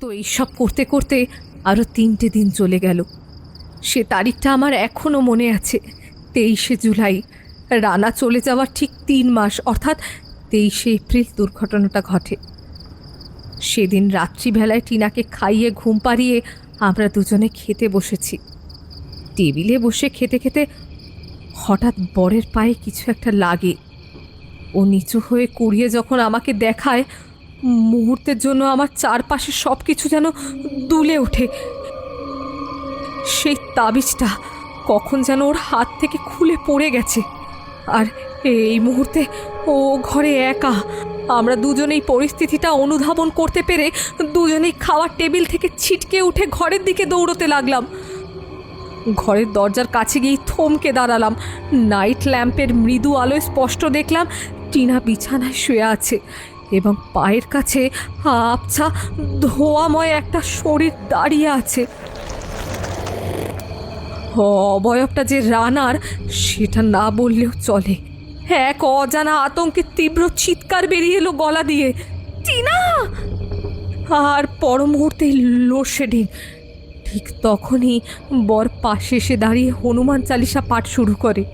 তো এইসব করতে করতে আরও তিনটে দিন চলে গেল। সে তারিখটা আমার এখনও মনে আছে। তেইশে জুলাই। রানা চলে যাওয়ার ঠিক তিন মাস, অর্থাৎ তেইশে এপ্রিল দুর্ঘটনাটা ঘটে। সেদিন রাত্রিবেলায় টিনাকে খাইয়ে ঘুম পাড়িয়ে আমরা দুজনে খেতে বসেছি। টেবিলে বসে খেতে খেতে হঠাৎ বরের পায়ে কিছু একটা লাগে। ও নিচু হয়ে কুড়িয়ে যখন আমাকে দেখায় মুহূর্তের জন্য আমার চারপাশে সব কিছু যেন দুলে ওঠে। সেই তাবিজটা কখন যেন ওর হাত থেকে খুলে পড়ে গেছে। আর এই মুহূর্তে ও ঘরে একা। আমরা দুজনেই পরিস্থিতিটা অনুধাবন করতে পেরে দুজনেই খাওয়ার টেবিল থেকে ছিটকে উঠে ঘরের দিকে দৌড়তে লাগলাম। ঘরের দরজার কাছে গিয়ে থমকে দাঁড়ালাম। নাইট ল্যাম্পের মৃদু আলোয় স্পষ্ট দেখলাম, টিনা বিছানায় শুয়ে আছে। এবং পায়ের কাছে আবছা ধোয়াময় একটা শরীর দাঁড়িয়ে আছে। অবয়বটা যে রানার, সেটা না বললেও চলে। এক অজানা আতঙ্কে তীব্র চিৎকার বেরিয়ে এলো গলা দিয়ে। টিনা! আর পর মুহূর্তেই লোডশেডিং ঠিক তখনই বর পাশে এসে দাঁড়িয়ে হনুমান চালিসা পাঠ শুরু করে।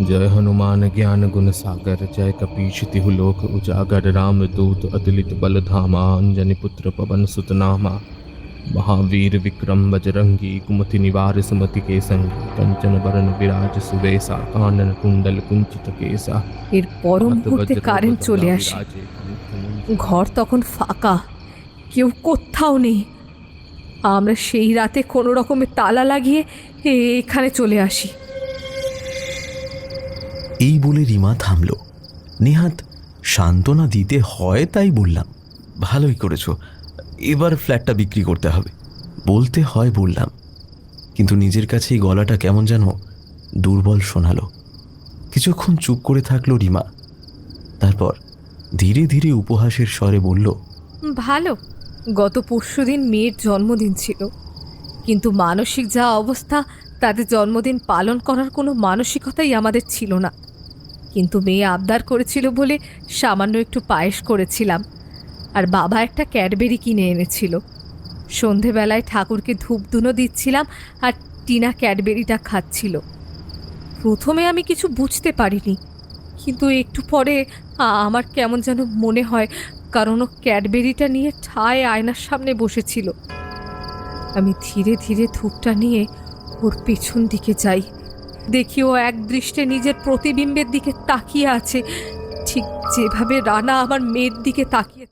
जय हनुमान ज्ञान गुण सागर जय कपीश तिहु लोक उजागर राम दूत अतुलित बल धामा अंजनी पुत्र पवन सुत नामा महावीर विक्रम बजरंगी कुमति निवार सुमति के संगी कंचन बरन विराज सुवेसा कानन कुंडल कुंचित केसा এর পর মুহূর্তে কারেন্ট চলে আসে ঘর তখন ফাঁকা কেউ কোথাও নেই আমরা সেই রাতে কোনো রকমের তালা লাগিয়ে এ- এখানে চলে আসি এই বলে রিমা থামল। নেহাত সান্ত্বনা দিতে হয় তাই বললাম, ভালোই করেছ, এবার ফ্ল্যাটটা বিক্রি করতে হবে। বলতে হয় বললাম, কিন্তু নিজের কাছেই গলাটা কেমন যেন দুর্বল শোনালো। কিছুক্ষণ চুপ করে থাকল রিমা। তারপর ধীরে ধীরে উপহাসের স্বরে বলল, ভালো, গত পরশুদিন মেয়ের জন্মদিন ছিল। কিন্তু মানসিক যা অবস্থা, তাতে জন্মদিন পালন করার কোনো মানসিকতাই আমাদের ছিল না। কিন্তু মেয়ে আবদার করেছিল বলে সামান্য একটু পায়েস করেছিলাম। আর বাবা একটা ক্যাডবেরি কিনে এনেছিল। সন্ধেবেলায় ঠাকুরকে ধূপধুনো দিচ্ছিলাম আর টিনা ক্যাডবেরিটা খাচ্ছিল। প্রথমে আমি কিছু বুঝতে পারিনি, কিন্তু একটু পরে আমার কেমন যেন মনে হয় কারণ ও ক্যাডবেরিটা নিয়ে ঠায় আয়নার সামনে বসেছিল। আমি ধীরে ধীরে ধূপটা নিয়ে ওর পেছন দিকে যাই। দেখি ও এক দৃষ্টে নিজের প্রতিবিম্বের দিকে তাকিয়ে আছে। ঠিক যেভাবে রানা আমার মেয়ের দিকে তাকিয়ে